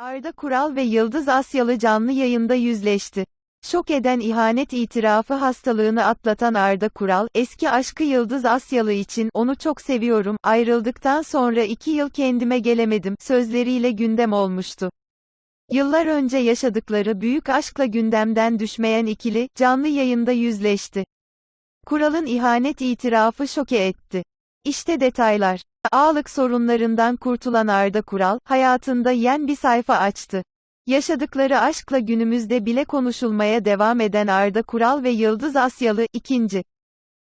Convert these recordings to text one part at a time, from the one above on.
Arda Kural ve Yıldız Asyalı canlı yayında yüzleşti. Şok eden ihanet itirafı hastalığını atlatan Arda Kural, eski aşkı Yıldız Asyalı için, onu çok seviyorum, ayrıldıktan sonra iki yıl kendime gelemedim, sözleriyle gündem olmuştu. Yıllar önce yaşadıkları büyük aşkla gündemden düşmeyen ikili, canlı yayında yüzleşti. Kural'ın ihanet itirafı şoke etti. İşte detaylar. Ağlık sorunlarından kurtulan Arda Kural, hayatında yen bir sayfa açtı. Yaşadıkları aşkla günümüzde bile konuşulmaya devam eden Arda Kural ve Yıldız Asyalı, ikinci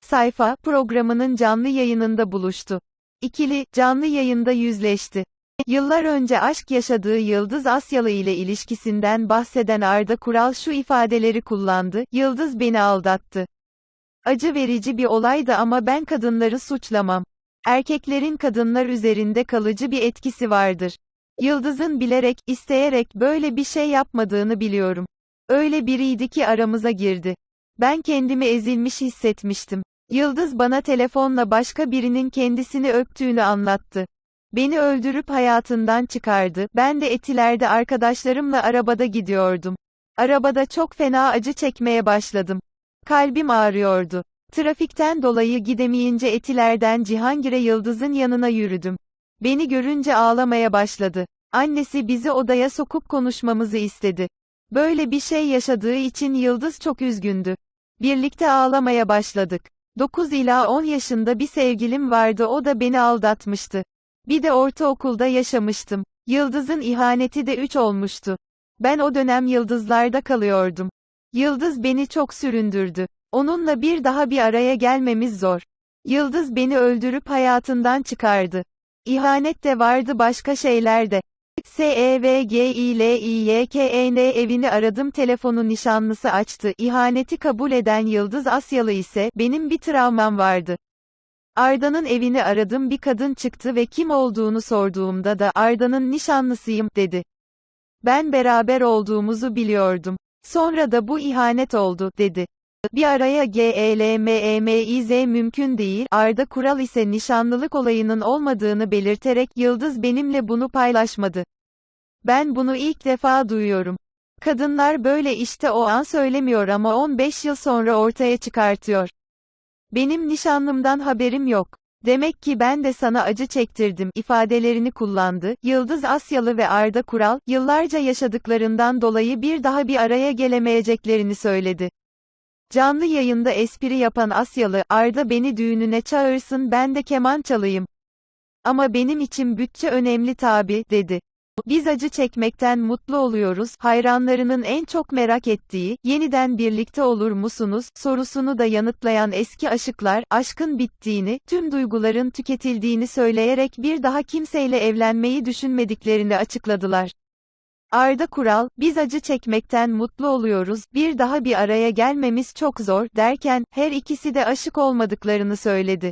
sayfa, programının canlı yayınında buluştu. İkili, canlı yayında yüzleşti. Yıllar önce aşk yaşadığı Yıldız Asyalı ile ilişkisinden bahseden Arda Kural şu ifadeleri kullandı, Yıldız beni aldattı. Acı verici bir olaydı ama ben kadınları suçlamam. Erkeklerin kadınlar üzerinde kalıcı bir etkisi vardır. Yıldız'ın bilerek, isteyerek böyle bir şey yapmadığını biliyorum. Öyle biriydi ki aramıza girdi. Ben kendimi ezilmiş hissetmiştim. Yıldız bana telefonla başka birinin kendisini öptüğünü anlattı. Beni öldürüp hayatından çıkardı. Ben de Etiler'de arkadaşlarımla arabada gidiyordum. Arabada çok fena acı çekmeye başladım. Kalbim ağrıyordu. Trafikten dolayı gidemeyince Etiler'den Cihangir'e Yıldız'ın yanına yürüdüm. Beni görünce ağlamaya başladı. Annesi bizi odaya sokup konuşmamızı istedi. Böyle bir şey yaşadığı için Yıldız çok üzgündü. Birlikte ağlamaya başladık. 9 ila 10 yaşında bir sevgilim vardı o da beni aldatmıştı. Bir de ortaokulda yaşamıştım. Yıldız'ın ihaneti de 3 olmuştu. Ben o dönem Yıldızlar'da kalıyordum. Yıldız beni çok süründürdü. Onunla bir daha bir araya gelmemiz zor. Yıldız beni öldürüp hayatından çıkardı. İhanet de vardı başka şeyler de. E S-E-V-G-I-L-I-Y-K-E-N evini aradım telefonu nişanlısı açtı. İhaneti kabul eden Yıldız Asyalı ise, benim bir travmam vardı. Arda'nın evini aradım bir kadın çıktı ve kim olduğunu sorduğumda da Arda'nın nişanlısıyım, dedi. Ben beraber olduğumuzu biliyordum. Sonra da bu ihanet oldu, dedi. Bir araya GELMEMİZ mümkün değil, Arda Kural ise nişanlılık olayının olmadığını belirterek Yıldız benimle bunu paylaşmadı. Ben bunu ilk defa duyuyorum. Kadınlar böyle işte o an söylemiyor ama 15 yıl sonra ortaya çıkartıyor. Benim nişanlımdan haberim yok. Demek ki ben de sana acı çektirdim ifadelerini kullandı. Yıldız Asyalı ve Arda Kural, yıllarca yaşadıklarından dolayı bir daha bir araya gelemeyeceklerini söyledi. Canlı yayında espri yapan Asyalı, Arda beni düğününe çağırsın ben de keman çalayım. Ama benim için bütçe önemli tabi, dedi. Biz acı çekmekten mutlu oluyoruz, hayranlarının en çok merak ettiği, yeniden birlikte olur musunuz, sorusunu da yanıtlayan eski aşıklar, aşkın bittiğini, tüm duyguların tüketildiğini söyleyerek bir daha kimseyle evlenmeyi düşünmediklerini açıkladılar. Arda Kural, biz acı çekmekten mutlu oluyoruz, bir daha bir araya gelmemiz çok zor, derken, her ikisi de aşık olmadıklarını söyledi.